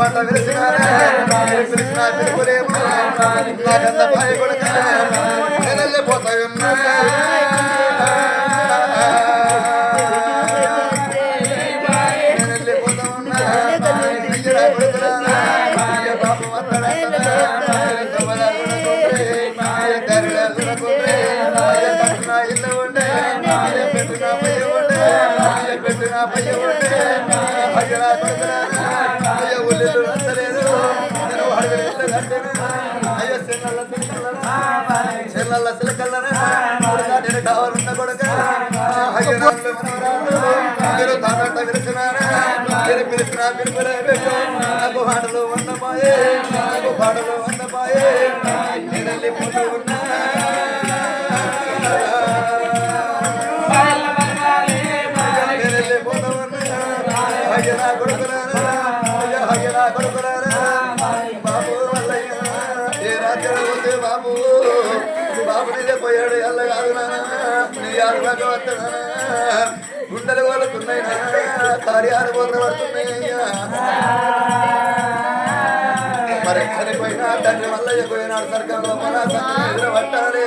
విరిసినారే పిలిచిన పిలుపులేమో నాకన్న పాయ కొడుక నేను వెళ్ళిపోతాయన్నా నేను వెళ్ళిపోతా ఉన్నా అయ్యరా కొడుకురా అయ్య బాబు వస్తాడా కమలా కొడుకుంటే అయ్య కరుణ కొడుకుంటే అయ్య కట్టిన ఇల్లు ఉండే అయ్య పెట్టిన పయ్య ఉండే అయ్య పెట్టిన పయ్య ఉండే అయ్యరా కొడుకురా అయ్య చిన్నల చిన్నల చిన్నల సిలకల్లనే నేను కావాలన్న కొడుక అయ్య మీరు తానంట విరిచినారా మీరు పిలిచిన పిలుపులే పెట్టు నాకు పాటలు ఉన్నమాయే నాకు పాటలు ఉన్నమాయే ఉన్నా బాబు. బాబు నీదే పోయాడు ఎల్ల కాదు నాన్న. నీ ఆరులాగా వస్తున్నానా గుండెలు వాళ్ళకున్నాయి నాన్న. కార్యాలు బోధన మరి చనిపోయినా తండ్రి మల్లయ్య పోయినాడు సర్గంలో మన పట్టాలి.